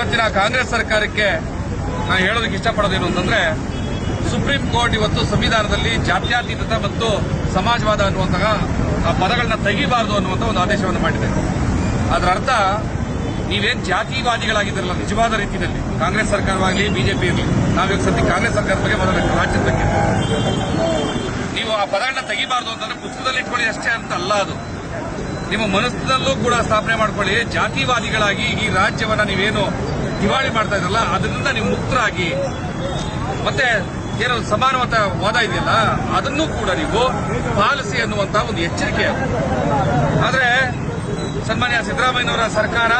ಇವತ್ತಿನ ಕಾಂಗ್ರೆಸ್ ಸರ್ಕಾರಕ್ಕೆ ನಾನು ಹೇಳೋದಕ್ಕೆ ಇಷ್ಟಪಡೋದೇನು ಅಂತಂದ್ರೆ, ಸುಪ್ರೀಂ ಕೋರ್ಟ್ ಇವತ್ತು ಸಂವಿಧಾನದಲ್ಲಿ ಜಾತ್ಯಾತೀತತೆ ಮತ್ತು ಸಮಾಜವಾದ ಅನ್ನುವಂತಹ ಆ ಪದಗಳನ್ನ ತೆಗಿಬಾರದು ಅನ್ನುವಂಥ ಒಂದು ಆದೇಶವನ್ನು ಮಾಡಿದೆ. ಅದರ ಅರ್ಥ, ನೀವೇನ್ ಜಾತಿವಾದಿಗಳಾಗಿದ್ರಲ್ಲ ನಿಜವಾದ ರೀತಿಯಲ್ಲಿ, ಕಾಂಗ್ರೆಸ್ ಸರ್ಕಾರವಾಗಲಿ, ಬಿಜೆಪಿ ಇರಲಿ ನಾವೀಗ ಸದ್ಯ ಕಾಂಗ್ರೆಸ್ ಸರ್ಕಾರದ ಬಗ್ಗೆ ಮೊದಲ ರಾಜ್ಯದ ಬಗ್ಗೆ. ನೀವು ಆ ಪದಗಳನ್ನ ತೆಗಿಬಾರದು ಅಂತಂದ್ರೆ ಪುಸ್ತಕದಲ್ಲಿ ಇಟ್ಕೊಳ್ಳಿ ಅಷ್ಟೇ ಅಂತ ಅಲ್ಲ ಅದು. ನಿಮ್ಮ ಮನಸ್ಸಿನಲ್ಲೂ ಕೂಡ ಸ್ಥಾಪನೆ ಮಾಡ್ಕೊಳ್ಳಿ. ಜಾತಿವಾದಿಗಳಾಗಿ ಈ ರಾಜ್ಯವನ್ನ ನೀವೇನು ದಿವಾಳಿ ಮಾಡ್ತಾ ಇದ್ರಲ್ಲ, ಅದರಿಂದ ನೀವು ಮುಕ್ತರಾಗಿ. ಮತ್ತೆ ಏನೋ ಸಮಾನವಾದ ವಾದ ಇದೆಯಲ್ಲ, ಅದನ್ನೂ ಕೂಡ ನೀವು ಪಾಲಿಸಿ ಅನ್ನುವಂತ ಒಂದು ಎಚ್ಚರಿಕೆ ಸನ್ಮಾನ್ಯ ಸಿದ್ದರಾಮಯ್ಯನವರ ಸರ್ಕಾರ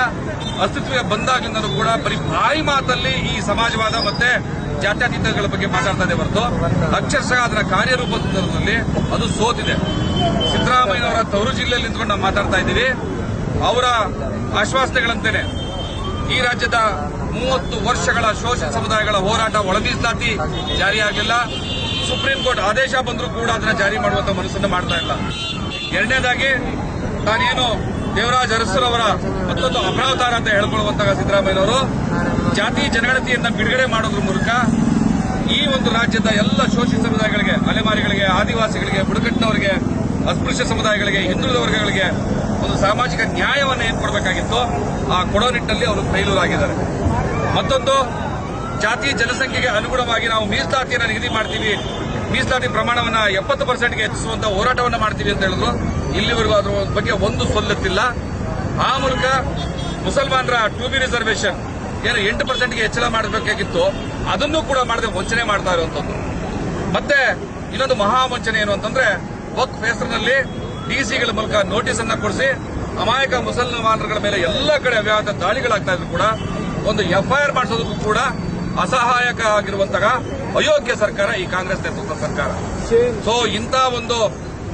ಅಸ್ತಿತ್ವಕ್ಕೆ ಬಂದಾಗಿಂದಲೂ ಕೂಡ ಬರೀ ಬಾಯಿ ಮಾತಲ್ಲಿ ಈ ಸಮಾಜವಾದ ಮತ್ತೆ ಜಾತ್ಯತೀತಗಳ ಬಗ್ಗೆ ಮಾತಾಡ್ತಾ ಇದೆ ಹೊರತು ಅಕ್ಷರಶಃ ಅದರ ಕಾರ್ಯರೂಪದಲ್ಲಿ ಅದು ಸೋತಿದೆ. ಸಿದ್ದರಾಮಯ್ಯನವರ ತವರು ಜಿಲ್ಲೆಯಲ್ಲಿ ನಿಂತ್ಕೊಂಡು ನಾವು ಮಾತಾಡ್ತಾ ಇದ್ದೀವಿ. ಅವರ ಆಶ್ವಾಸನೆಗಳಂತೇನೆ, ಈ ರಾಜ್ಯದ ಮೂವತ್ತು ವರ್ಷಗಳ ಶೋಷಿತ ಸಮುದಾಯಗಳ ಹೋರಾಟ ಒಳಮೀಸಲಾತಿ ಜಾರಿಯಾಗಿಲ್ಲ. ಸುಪ್ರೀಂ ಕೋರ್ಟ್ ಆದೇಶ ಬಂದರೂ ಕೂಡ ಅದನ್ನು ಜಾರಿ ಮಾಡುವಂತ ಮನಸ್ಸನ್ನು ಮಾಡ್ತಾ ಇಲ್ಲ. ಎರಡನೇದಾಗಿ, ತಾನೇನು ದೇವರಾಜ್ ಅರಸರವರ ಮತ್ತೊಂದು ಅಪರಾವತಾರ ಅಂತ ಹೇಳ್ಕೊಳ್ಳುವಂತಹ ಸಿದ್ದರಾಮಯ್ಯನವರು. ಜಾತಿ ಜನಗಣತಿಯನ್ನ ಬಿಡುಗಡೆ ಮಾಡೋದ್ರ ಮೂಲಕ ಈ ಒಂದು ರಾಜ್ಯದ ಎಲ್ಲ ಶೋಷಿತ ಸಮುದಾಯಗಳಿಗೆ, ಅಲೆಮಾರಿಗಳಿಗೆ, ಆದಿವಾಸಿಗಳಿಗೆ, ಬುಡಕಟ್ಟಿನವರಿಗೆ, ಅಸ್ಪೃಶ್ಯ ಸಮುದಾಯಗಳಿಗೆ, ಹಿಂದುಳಿದ ವರ್ಗಗಳಿಗೆ ಒಂದು ಸಾಮಾಜಿಕ ನ್ಯಾಯವನ್ನು ಏನ್ ಕೊಡಬೇಕಾಗಿತ್ತು, ಆ ಕೊಡೋ ನಿಟ್ಟಲ್ಲಿ ಅವರು ಫೈಲೂರಾಗಿದ್ದಾರೆ ಮತ್ತೊಂದು, ಜಾತಿ ಜನಸಂಖ್ಯೆಗೆ ಅನುಗುಣವಾಗಿ ನಾವು ಮೀಸಲಾತಿಯನ್ನು ನಿಗದಿ ಮಾಡ್ತೀವಿ. ಮೀಸಲಾತಿ ಪ್ರಮಾಣವನ್ನು ಎಪ್ಪತ್ತು ಪರ್ಸೆಂಟ್ಗೆ ಹೆಚ್ಚಿಸುವಂತಹ ಹೋರಾಟವನ್ನು ಮಾಡ್ತೀವಿ ಅಂತ ಹೇಳಿದ್ರು. ಇಲ್ಲಿವರೆಗೂ ಅದರ ಬಗ್ಗೆ ಒಂದು ಸೊಲ್ಲುತ್ತಿಲ್ಲ. ಆ ಮೂಲಕ ಮುಸಲ್ಮಾನರ ಟು ಬಿ ರಿಸರ್ವೇಷನ್ ಏನು ಎಂಟು ಪರ್ಸೆಂಟ್ಗೆ ಹೆಚ್ಚಳ ಮಾಡಬೇಕಾಗಿತ್ತು ಅದನ್ನು ಕೂಡ ಮಾಡದೆ ವಂಚನೆ ಮಾಡ್ತಾ ಇರುವಂತದ್ದು ಮತ್ತೆ ಇನ್ನೊಂದು ಮಹಾ ವಂಚನೆ ಏನು ಅಂತಂದ್ರೆ ವಕ್ಫ್ ಹೆಸರಿನಲ್ಲಿ ಡಿಸಿಗಳ ಮೂಲಕ ನೋಟಿಸ್ ಅನ್ನ ಕೊಡಿಸಿ ಅಮಾಯಕ ಮುಸಲ್ಮಾನರುಗಳ ಮೇಲೆ ಎಲ್ಲ ಕಡೆ ಅವ್ಯಾಹತ ದಾಳಿಗಳಾಗ್ತಾ ಇದ್ರು ಕೂಡ ಒಂದು ಎಫ್ಐಆರ್ ಮಾಡಿಸೋದಕ್ಕೂ ಕೂಡ ಅಸಹಾಯಕ ಆಗಿರುವಂತಹ ಅಯೋಗ್ಯ ಸರ್ಕಾರ ಈ ಕಾಂಗ್ರೆಸ್ ನೇತೃತ್ವದ ಸರ್ಕಾರ. ಸೊ ಇಂಥ ಒಂದು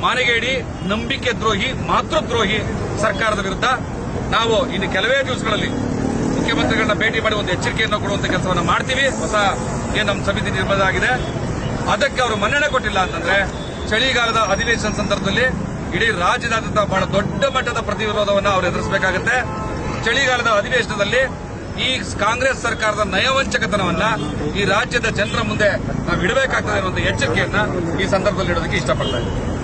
ಮಾನಗೇಡಿ ನಂಬಿಕೆ ದ್ರೋಹಿ, ಮಾತೃದ್ರೋಹಿ ಸರ್ಕಾರದ ವಿರುದ್ಧ ನಾವು ಇನ್ನು ಕೆಲವೇ ದಿವಸಗಳಲ್ಲಿ ಮುಖ್ಯಮಂತ್ರಿಗಳನ್ನ ಭೇಟಿ ಮಾಡಿ ಒಂದು ಎಚ್ಚರಿಕೆಯನ್ನು ಕೊಡುವಂತ ಕೆಲಸವನ್ನು ಮಾಡ್ತೀವಿ. ಹೊಸ ಏನು ನಮ್ಮ ಸಮಿತಿ ನಿರ್ಮಾಣ ಅದಕ್ಕೆ ಅವರು ಮನ್ನಣೆ ಕೊಟ್ಟಿಲ್ಲ ಅಂತಂದ್ರೆ ಚಳಿಗಾಲದ ಅಧಿವೇಶನ ಸಂದರ್ಭದಲ್ಲಿ ಇಡೀ ರಾಜ್ಯದಾದ್ಯಂತ ಬಹಳ ದೊಡ್ಡ ಮಟ್ಟದ ಪ್ರತಿರೋಧವನ್ನು ಅವರು ಎದುರಿಸಬೇಕಾಗುತ್ತೆ. ಚಳಿಗಾಲದ ಅಧಿವೇಶನದಲ್ಲಿ ಈ ಕಾಂಗ್ರೆಸ್ ಸರ್ಕಾರದ ನಯವಂಚಕತನವನ್ನ ಈ ರಾಜ್ಯದ ಜನರ ಮುಂದೆ ನಾವು ಇಡಬೇಕಾಗ್ತದೆ ಒಂದು ಎಚ್ಚರಿಕೆಯನ್ನ ಈ ಸಂದರ್ಭದಲ್ಲಿ ಇಡೋದಕ್ಕೆ ಇಷ್ಟಪಡ್ತಾ ಇದ್ದೀನಿ.